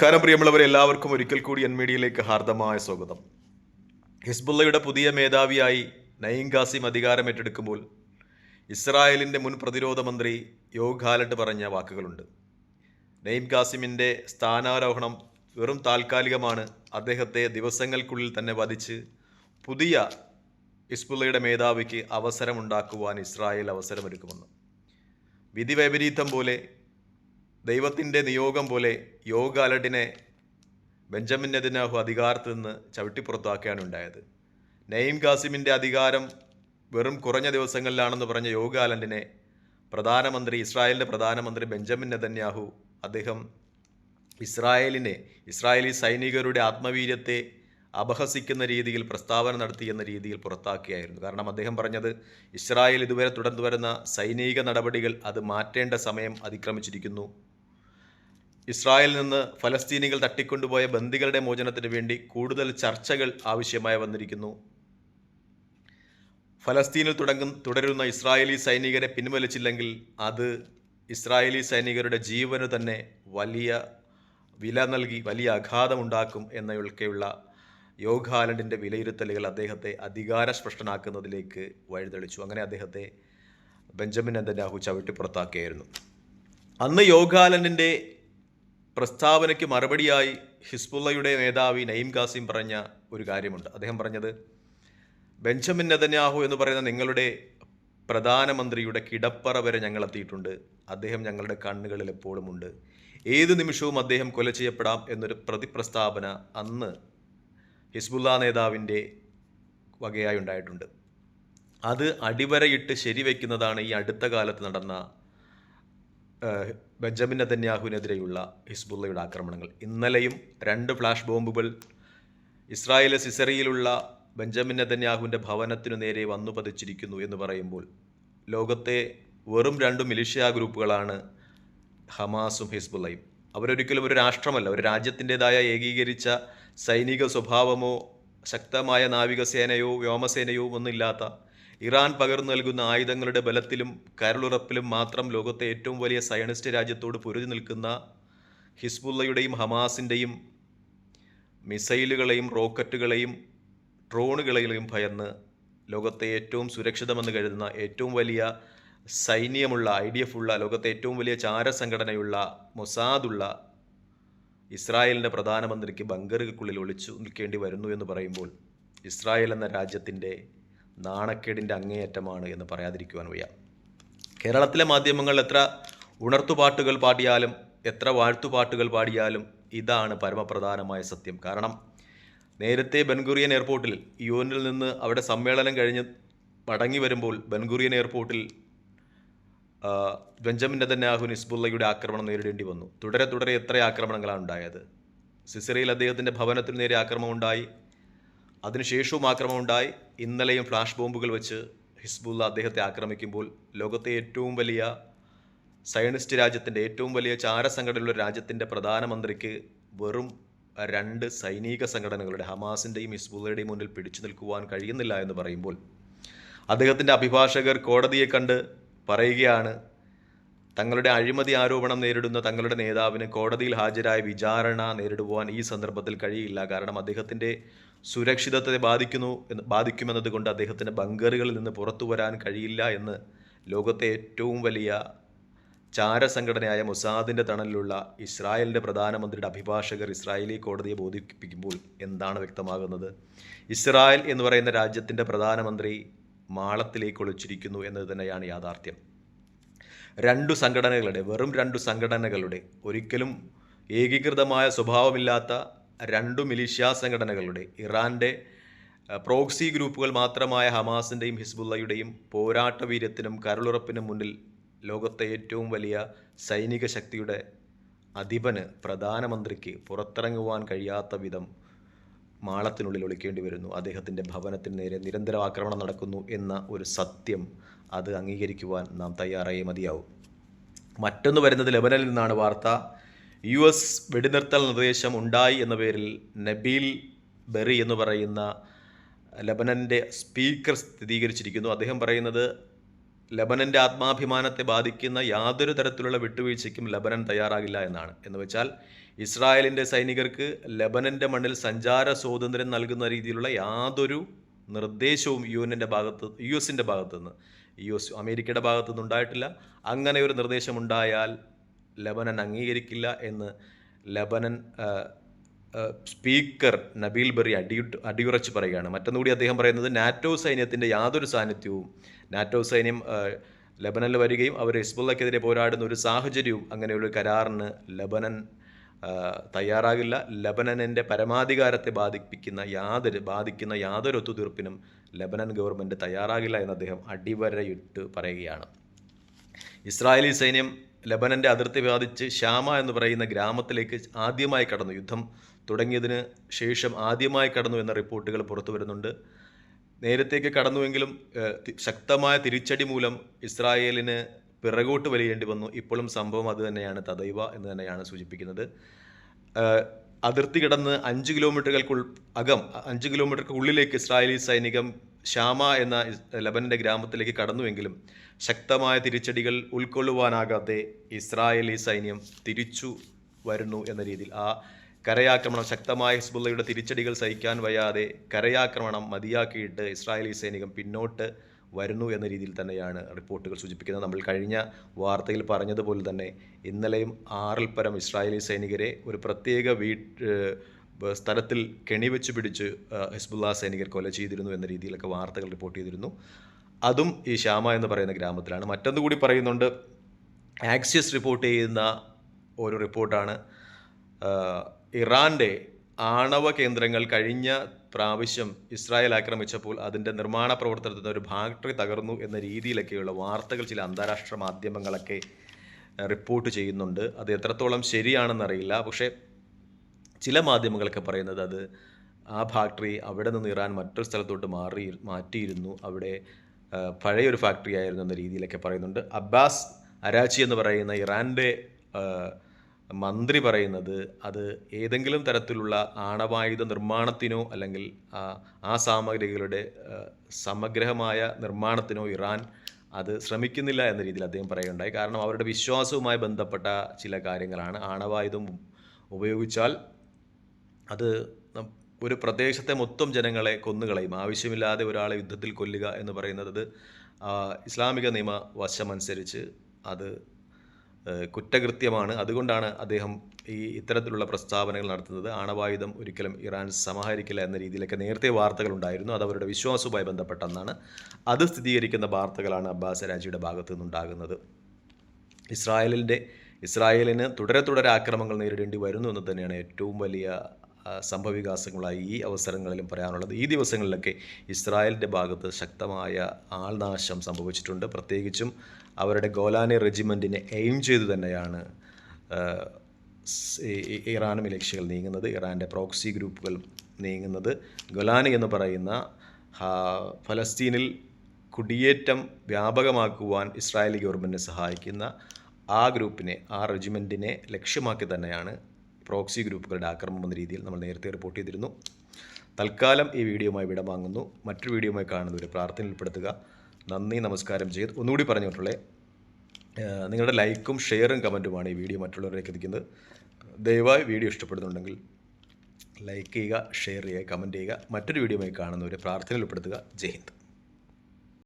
നമസ്കാരം പ്രിയമുള്ളവരെ എല്ലാവർക്കും ഒരിക്കൽ കൂടി എൻ മീഡിയയിലേക്ക് ഹാർദമായ സ്വാഗതം. ഹിസ്ബുള്ളയുടെ പുതിയ മേധാവിയായി നയിം ഖാസിം അധികാരം ഏറ്റെടുക്കുമ്പോൾ ഇസ്രായേലിന്റെ മുൻ പ്രതിരോധ മന്ത്രി യോഗ് ഹാലട്ട് പറഞ്ഞ വാക്കുകളുണ്ട്. നയിം ഖാസിമിന്റെ സ്ഥാനാരോഹണം വെറും താൽക്കാലികമാണ്. അദ്ദേഹത്തെ ദിവസങ്ങൾക്കുള്ളിൽ തന്നെ വധിച്ച് പുതിയ ഹിസ്ബുള്ളയുടെ മേധാവിക്ക് അവസരമുണ്ടാക്കുവാൻ ഇസ്രായേൽ അവസരമൊരുക്കുമെന്ന്. വിധി വൈപരീതം പോലെ ദൈവത്തിന്റെ നിയോഗം പോലെ യോഗ അലഡിനെ ബെഞ്ചമിൻ നെതിനാഹു അധികാരത്തിൽ നിന്ന് ചവിട്ടിപ്പുറത്താക്കുകയാണ് ഉണ്ടായത്. നയീം ഖാസിമിന്റെ അധികാരം വെറും കുറഞ്ഞ ദിവസങ്ങളിലാണെന്ന് പറഞ്ഞ യോഗ അലൻഡിനെ പ്രധാനമന്ത്രി ഇസ്രായേലിന്റെ പ്രധാനമന്ത്രി ബെഞ്ചമിൻ നെതന്യാഹു അദ്ദേഹം ഇസ്രായേലിനെ ഇസ്രായേലി സൈനികരുടെ ആത്മവീര്യത്തെ അപഹസിക്കുന്ന രീതിയിൽ പ്രസ്താവന നടത്തി എന്ന രീതിയിൽ പുറത്താക്കിയായിരുന്നു കാരണം അദ്ദേഹം പറഞ്ഞത് ഇസ്രായേൽ ഇതുവരെ തുടർന്നു വരുന്ന സൈനിക നടപടികൾ അത് മാറ്റേണ്ട സമയം അതിക്രമിച്ചിരിക്കുന്നു. ഇസ്രായേലിൽ നിന്ന് ഫലസ്തീനികൾ തട്ടിക്കൊണ്ടുപോയ ബന്ദികളുടെ മോചനത്തിന് വേണ്ടി കൂടുതൽ ചർച്ചകൾ ആവശ്യമായി വന്നിരിക്കുന്നു. ഫലസ്തീനിൽ തുടങ്ങും തുടരുന്ന ഇസ്രായേലി സൈനികരെ പിൻവലിച്ചില്ലെങ്കിൽ അത് ഇസ്രായേലി സൈനികരുടെ ജീവന് തന്നെ വലിയ വില നൽകി വലിയ ആഘാതമുണ്ടാക്കും എന്നൊക്കെയുള്ള യോഗാലൻഡിന്റെ വിലയിരുത്തലുകൾ അദ്ദേഹത്തെ അധികാരസ്പഷ്ടനാക്കുന്നതിലേക്ക് വഴിതെളിച്ചു. അങ്ങനെ അദ്ദേഹത്തെ ബെഞ്ചമിൻ നെതന്യാഹു ചവിട്ടി പുറത്താക്കിയായിരുന്നു അന്ന് യോഗാലൻഡിന്റെ പ്രസ്താവനയ്ക്ക് മറുപടിയായി ഹിസ്ബുള്ളയുടെ നേതാവി നെയ്ം ഖാസിം പറഞ്ഞ ഒരു കാര്യമുണ്ട്. അദ്ദേഹം പറഞ്ഞത് ബെഞ്ചമിൻ നെതന്യാഹു എന്ന് പറയുന്ന നിങ്ങളുടെ പ്രധാനമന്ത്രിയുടെ കിടപ്പറ വരെ ഞങ്ങൾ എത്തിയിട്ടുണ്ട്. അദ്ദേഹം ഞങ്ങളുടെ കണ്ണുകളിൽ എപ്പോഴും ഉണ്ട്. ഏത് നിമിഷവും അദ്ദേഹം കൊല ചെയ്യപ്പെടാം എന്നൊരു പ്രതിപ്രസ്താവന അന്ന് ഹിസ്ബുല്ല നേതാവിന്റെ വകയായി ഉണ്ടായിട്ടുണ്ട്. അത് അടിവരയിട്ട് ശരിവെക്കുന്നതാണ് ഈ അടുത്ത കാലത്ത് നടന്ന ബെഞ്ചമിൻ നെതന്യാഹുവിനെതിരെയുള്ള ഹിസ്ബുള്ളയുടെ ആക്രമണങ്ങൾ. ഇന്നലെയും രണ്ട് ഫ്ലാഷ് ബോംബുകൾ ഇസ്രായേൽ സിസറിയിലുള്ള ബെഞ്ചമിൻ നെതന്യാഹുവിന്റെ ഭവനത്തിനു നേരെ വന്നു പതിച്ചിരിക്കുന്നു എന്ന് പറയുമ്പോൾ ലോകത്തെ വെറും രണ്ട് മിലിഷ്യ ഗ്രൂപ്പുകളാണ് ഹമാസും ഹിസ്ബുള്ളയും. അവരൊരിക്കലും ഒരു രാഷ്ട്രമല്ല ഒരു രാജ്യത്തിന്റെതായ ഏകീകരിച്ച സൈനിക സ്വഭാവമോ ശക്തമായ നാവികസേനയോ വ്യോമസേനയോ ഒന്നുമില്ലാത്ത ഇറാൻ പകർന്നു നൽകുന്ന ആയുധങ്ങളുടെ ബലത്തിലും കരളുറപ്പിലും മാത്രം ലോകത്തെ ഏറ്റവും വലിയ സയനിസ്റ്റ് രാജ്യത്തോട് പൊരുതി നിൽക്കുന്ന ഹിസ്ബുള്ളയുടെയും ഹമാസിന്റെയും മിസൈലുകളെയും റോക്കറ്റുകളെയും ഡ്രോണുകളെയും ഭയന്ന് ലോകത്തെ ഏറ്റവും സുരക്ഷിതമെന്ന് കരുതുന്ന ഏറ്റവും വലിയ സൈന്യമുള്ള ഐ ഡി എഫ് ഉള്ള ലോകത്തെ ഏറ്റവും വലിയ ചാരസംഘടനയുള്ള മൊസാദുള്ള ഇസ്രായേലിന്റെ പ്രധാനമന്ത്രിക്ക് ബങ്കറുകൾക്കുള്ളിൽ ഒളിച്ചു നിൽക്കേണ്ടി വരുന്നു എന്ന് പറയുമ്പോൾ ഇസ്രായേൽ എന്ന രാജ്യത്തിന്റെ നാണക്കേടിന്റെ അങ്ങേയറ്റമാണ് എന്ന് പറയാതിരിക്കുവാൻ വയ്യ. കേരളത്തിലെ മാധ്യമങ്ങൾ എത്ര ഉണർത്തുപാട്ടുകൾ പാടിയാലും എത്ര വാഴ്ത്തുപാട്ടുകൾ പാടിയാലും ഇതാണ് പരമപ്രധാനമായ സത്യം. കാരണം നേരത്തെ ബൻഗുറിയൻ എയർപോർട്ടിൽ യുഎനിൽ നിന്ന് അവിടെ സമ്മേളനം കഴിഞ്ഞ് മടങ്ങി വരുമ്പോൾ ബൻഗുറിയൻ എയർപോർട്ടിൽ ബെഞ്ചമിൻ നെതന്യാഹു നിസ്ബുള്ളയുടെ ആക്രമണം നേരിടേണ്ടി വന്നു. തുടരെ തുടരെ എത്ര ആക്രമണങ്ങളാണ് ഉണ്ടായത്. സിസറിയിൽ അദ്ദേഹത്തിന്റെ ഭവനത്തിന് നേരെ ആക്രമണം ഉണ്ടായി അതിനുശേഷവും ആക്രമണം ഉണ്ടായി ഇന്നലെയും ഫ്ലാഷ് ബോംബുകൾ വെച്ച് ഹിസ്ബുള്ള അദ്ദേഹത്തെ ആക്രമിക്കുമ്പോൾ ലോകത്തെ ഏറ്റവും വലിയ സയനിസ്റ്റ് രാജ്യത്തിന്റെ ഏറ്റവും വലിയ ചാരസംഘടനയുള്ള രാജ്യത്തിന്റെ പ്രധാനമന്ത്രിക്ക് വെറും രണ്ട് സൈനിക സംഘടനകളുടെ ഹമാസിന്റെയും ഹിസ്ബുള്ളയുടെയും മുന്നിൽ പിടിച്ചു നിൽക്കുവാൻ കഴിയുന്നില്ല എന്ന് പറയുമ്പോൾ അദ്ദേഹത്തിന്റെ അഭിഭാഷകർ കോടതിയെ കണ്ട് പറയുകയാണ് തങ്ങളുടെ അഴിമതി ആരോപണം നേരിടുന്ന തങ്ങളുടെ നേതാവിന് കോടതിയിൽ ഹാജരായ വിചാരണ നേരിടുവാൻ ഈ സന്ദർഭത്തിൽ കഴിയില്ല. കാരണം അദ്ദേഹത്തിന്റെ സുരക്ഷിതത്വത്തെ ബാധിക്കുന്നു എന്ന് ബാധിക്കുമെന്നതുകൊണ്ട് അദ്ദേഹത്തിന് ബങ്കറുകളിൽ നിന്ന് പുറത്തു വരാൻ കഴിയില്ല എന്ന് ലോകത്തെ ഏറ്റവും വലിയ ചാരസംഘടനയായ മൊസാദിന്റെ തണലിലുള്ള ഇസ്രായേലിന്റെ പ്രധാനമന്ത്രിയുടെ അഭിഭാഷകർ ഇസ്രായേലി കോടതിയെ ബോധിപ്പിക്കുമ്പോൾ എന്താണ് വ്യക്തമാകുന്നത്? ഇസ്രായേൽ എന്ന് പറയുന്ന രാജ്യത്തിന്റെ പ്രധാനമന്ത്രി മാളത്തിലേക്ക് ഒളിച്ചിരിക്കുന്നു എന്നത് തന്നെയാണ് യാഥാർത്ഥ്യം. രണ്ടു സംഘടനകളുടെ വെറും രണ്ടു സംഘടനകളുടെ ഒരിക്കലും ഏകീകൃതമായ സ്വഭാവമില്ലാത്ത രണ്ടു മിലിഷ്യ സംഘടനകളുടെ ഇറാന്റെ പ്രോക്സി ഗ്രൂപ്പുകൾ മാത്രമായ ഹമാസിന്റെയും ഹിസ്ബുള്ളയുടെയും പോരാട്ട വീര്യത്തിനും കരളുറപ്പിനും മുന്നിൽ ലോകത്തെ ഏറ്റവും വലിയ സൈനിക ശക്തിയുടെ അധിപന് പ്രധാനമന്ത്രിക്ക് പുറത്തിറങ്ങുവാൻ കഴിയാത്ത വിധം മാളത്തിനുള്ളിൽ ഒളിക്കേണ്ടി വരുന്നു. അദ്ദേഹത്തിന്റെ ഭവനത്തിന് നേരെ നിരന്തര ആക്രമണം നടക്കുന്നു എന്ന ഒരു സത്യം അത് അംഗീകരിക്കുവാൻ നാം തയ്യാറായേ മതിയാവും. മറ്റൊന്ന് വരുന്നത് ലെബനനിൽ നിന്നാണ് വാർത്ത. യു എസ് വെടിനിർത്തൽ നിർദ്ദേശം ഉണ്ടായി എന്ന പേരിൽ നബീൽ ബെറി എന്ന് പറയുന്ന ലബനന്റെ സ്പീക്കർ സ്ഥിരീകരിച്ചിരിക്കുന്നു. അദ്ദേഹം പറയുന്നത് ലബനന്റെ ആത്മാഭിമാനത്തെ ബാധിക്കുന്ന യാതൊരു തരത്തിലുള്ള വിട്ടുവീഴ്ചയ്ക്കും ലബനൻ തയ്യാറാകില്ല എന്നാണ്. എന്ന് വെച്ചാൽ ഇസ്രായേലിന്റെ സൈനികർക്ക് ലബനന്റെ മണ്ണിൽ സഞ്ചാര സ്വാതന്ത്ര്യം നൽകുന്ന രീതിയിലുള്ള യാതൊരു നിർദ്ദേശവും യു എന്നിന്റെ ഭാഗത്ത് യു എസിന്റെ ഭാഗത്തുനിന്ന് യു എസ് അമേരിക്കയുടെ ഭാഗത്തുനിന്ന് ഉണ്ടായിട്ടില്ല അങ്ങനെ ഒരു നിർദ്ദേശമുണ്ടായാൽ ലെബനൻ അംഗീകരിക്കില്ല എന്ന് ലെബനൻ സ്പീക്കർ നബീൽ ബറി അടി അടിയുറച്ച് പറയുകയാണ്. മറ്റൊന്നുകൂടി അദ്ദേഹം പറയുന്നത് നാറ്റോ സൈന്യത്തിന്റെ യാതൊരു സാന്നിധ്യവും നാറ്റോ സൈന്യം ലബനനിൽ വരികയും അവർ ഹിസ്ബുള്ളക്കെതിരെ പോരാടുന്ന ഒരു സാഹചര്യവും അങ്ങനെയുള്ള കരാറിന് ലബനൻ തയ്യാറാകില്ല. ലബനനിന്റെ പരമാധികാരത്തെ ബാധിപ്പിക്കുന്ന യാതൊരു ബാധിക്കുന്ന യാതൊരു ഒത്തുതീർപ്പിനും ലബനൻ ഗവൺമെന്റ് തയ്യാറാകില്ല എന്ന് അദ്ദേഹം അടിവരയിട്ട് പറയുകയാണ്. ഇസ്രായേലി സൈന്യം ലെബനന്റെ അതിർത്തി ബാധിച്ച് ഷാമ എന്ന് പറയുന്ന ഗ്രാമത്തിലേക്ക് ആദ്യമായി കടന്നു. യുദ്ധം തുടങ്ങിയതിന് ശേഷം ആദ്യമായി കടന്നു എന്ന റിപ്പോർട്ടുകൾ പുറത്തു വരുന്നുണ്ട്. നേരത്തേക്ക് കടന്നുവെങ്കിലും ശക്തമായ തിരിച്ചടി മൂലം ഇസ്രായേലിന് പിറകോട്ട് വലിയേണ്ടി വന്നു. ഇപ്പോഴും സംഭവം അത് തന്നെയാണ് തദൈവ എന്ന് തന്നെയാണ് സൂചിപ്പിക്കുന്നത്. അതിർത്തി കിടന്ന് അഞ്ച് കിലോമീറ്ററുകൾക്കുൾ അകം അഞ്ച് കിലോമീറ്റർക്ക് ഉള്ളിലേക്ക് ഇസ്രായേലി സൈനികം ഷാമ എന്ന ലബനന്റെ ഗ്രാമത്തിലേക്ക് കടന്നുവെങ്കിലും ശക്തമായ തിരിച്ചടികൾ ഉൾക്കൊള്ളുവാനാകാതെ ഇസ്രായേലി സൈന്യം തിരിച്ചു വരുന്നു എന്ന രീതിയിൽ. ആ കരയാക്രമണം ശക്തമായ ഹിസ്ബുള്ളയുടെ തിരിച്ചടികൾ സഹിക്കാൻ വയ്യാതെ കരയാക്രമണം മതിയാക്കിയിട്ട് ഇസ്രായേലി സൈനികം പിന്നോട്ട് വരുന്നു എന്ന രീതിയിൽ തന്നെയാണ് റിപ്പോർട്ടുകൾ സൂചിപ്പിക്കുന്നത്. നമ്മൾ കഴിഞ്ഞ വാർത്തയിൽ പറഞ്ഞതുപോലെ തന്നെ ഇന്നലെയും ആറിൽ പരം ഇസ്രായേലി സൈനികരെ ഒരു പ്രത്യേക വീട്ട് സ്ഥലത്തിൽ കെണിവെച്ച് പിടിച്ച് ഹിസ്ബുല്ല സൈനികർ കൊല ചെയ്തിരുന്നു എന്ന രീതിയിലൊക്കെ വാർത്തകൾ റിപ്പോർട്ട് ചെയ്തിരുന്നു. അതും ഈ ശ്യാമ എന്ന് പറയുന്ന ഗ്രാമത്തിലാണ്. മറ്റൊന്ന് കൂടി പറയുന്നുണ്ട് ആക്സിയസ് റിപ്പോർട്ട് ചെയ്യുന്ന ഒരു റിപ്പോർട്ടാണ്. ഇറാന്റെ ആണവ കേന്ദ്രങ്ങൾ കഴിഞ്ഞ പ്രാവശ്യം ഇസ്രായേൽ ആക്രമിച്ചപ്പോൾ അതിന്റെ നിർമ്മാണ പ്രവർത്തനത്തിന് ഒരു ഫാക്ടറി തകർന്നു എന്ന രീതിയിലൊക്കെയുള്ള വാർത്തകൾ ചില അന്താരാഷ്ട്ര മാധ്യമങ്ങളൊക്കെ റിപ്പോർട്ട് ചെയ്യുന്നുണ്ട്. അത് എത്രത്തോളം ശരിയാണെന്നറിയില്ല. പക്ഷേ ചില മാധ്യമങ്ങളൊക്കെ പറയുന്നത് അത് ആ ഫാക്ടറി അവിടെ നിന്ന് ഇറാൻ മറ്റൊരു സ്ഥലത്തോട്ട് മാറി മാറ്റിയിരുന്നു. അവിടെ പഴയൊരു ഫാക്ടറി ആയിരുന്നു എന്ന രീതിയിലൊക്കെ പറയുന്നുണ്ട്. അബ്ബാസ് അരാച്ചി എന്ന് പറയുന്ന ഇറാന്റെ മന്ത്രി പറയുന്നത് അത് ഏതെങ്കിലും തരത്തിലുള്ള ആണവായുധ നിർമ്മാണത്തിനോ അല്ലെങ്കിൽ ആ, സാമഗ്രികളുടെ സമഗ്രഹമായ നിർമ്മാണത്തിനോ ഇറാൻ അത് ശ്രമിക്കുന്നില്ല എന്ന രീതിയിൽ അദ്ദേഹം പറയുകയുണ്ടായി. കാരണം അവരുടെ വിശ്വാസവുമായി ബന്ധപ്പെട്ട ചില കാര്യങ്ങളാണ്. ആണവായുധം ഉപയോഗിച്ചാൽ അത് ഒരു പ്രദേശത്തെ മൊത്തം ജനങ്ങളെ കൊന്നുകളയും. ആവശ്യമില്ലാതെ ഒരാളെ യുദ്ധത്തിൽ കൊല്ലുക എന്ന് പറയുന്നത് ഇസ്ലാമിക നിയമ വശമനുസരിച്ച് അത് കുറ്റകൃത്യമാണ്. അതുകൊണ്ടാണ് അദ്ദേഹം ഈ ഇത്തരത്തിലുള്ള പ്രസ്താവനകൾ നടത്തുന്നത്. ആണവായുധം ഒരിക്കലും ഇറാൻ സമാഹരിക്കില്ല എന്ന രീതിയിലൊക്കെ നേരത്തെ വാർത്തകൾ ഉണ്ടായിരുന്നു അത് അവരുടെ വിശ്വാസവുമായി ബന്ധപ്പെട്ടെന്നാണ് അത് സ്ഥിരീകരിക്കുന്ന വാർത്തകളാണ് അബ്ബാസ് രാജിയുടെ ഭാഗത്തു നിന്നുണ്ടാകുന്നത്. ഇസ്രായേലിന്റെ ഇസ്രായേലിന് തുടരെ തുടരെ ആക്രമണങ്ങൾ നേരിടേണ്ടി വരുന്നു എന്ന് തന്നെയാണ് ഏറ്റവും വലിയ സംഭവവികാസങ്ങളായി ഈ അവസരങ്ങളിലും പറയാനുള്ളത്. ഈ ദിവസങ്ങളിലൊക്കെ ഇസ്രായേലിന്റെ ഭാഗത്ത് ശക്തമായ ആൾനാശം സംഭവിച്ചിട്ടുണ്ട്. പ്രത്യേകിച്ചും അവരുടെ ഗോലാനി റെജിമെന്റിനെ എയിം ചെയ്തു തന്നെയാണ് ഇറാനും മിലിഷ്യകൾ നീങ്ങുന്നത് ഇറാന്റെ പ്രോക്സി ഗ്രൂപ്പുകൾ നീങ്ങുന്നത്. ഗൊലാനി എന്ന് പറയുന്ന ഫലസ്തീനിൽ കുടിയേറ്റം വ്യാപകമാക്കുവാൻ ഇസ്രായേലി ഗവൺമെന്റിനെ സഹായിക്കുന്ന ആ ഗ്രൂപ്പിനെ ആ റെജിമെന്റിനെ ലക്ഷ്യമാക്കി തന്നെയാണ് പ്രോക്സി ഗ്രൂപ്പുകളുടെ ആക്രമണം എന്ന രീതിയിൽ നമ്മൾ നേരത്തെ റിപ്പോർട്ട് ചെയ്തിരുന്നു. തൽക്കാലം ഈ വീഡിയോയുമായി വിടവാങ്ങുന്നു മറ്റൊരു വീഡിയോയുമായി കാണുന്നവരെ പ്രാർത്ഥനയിൽ ഉൾപ്പെടുത്തുക. നന്ദി നമസ്കാരം ചെയ്ത് ഒന്നുകൂടി പറഞ്ഞിട്ടുള്ളേ നിങ്ങളുടെ ലൈക്കും ഷെയറും കമന്റുമാണ് ഈ വീഡിയോ മറ്റുള്ളവരിലേക്ക് എത്തിക്കുന്നത്. ദയവായി വീഡിയോ ഇഷ്ടപ്പെടുന്നുണ്ടെങ്കിൽ ലൈക്ക് ചെയ്യുക ഷെയർ ചെയ്യുക കമന്റ് ചെയ്യുക. മറ്റൊരു വീഡിയോയുമായി കാണുന്നവരെ പ്രാർത്ഥനയിൽ ഉൾപ്പെടുത്തുക. ജയ് ഹിന്ദ്.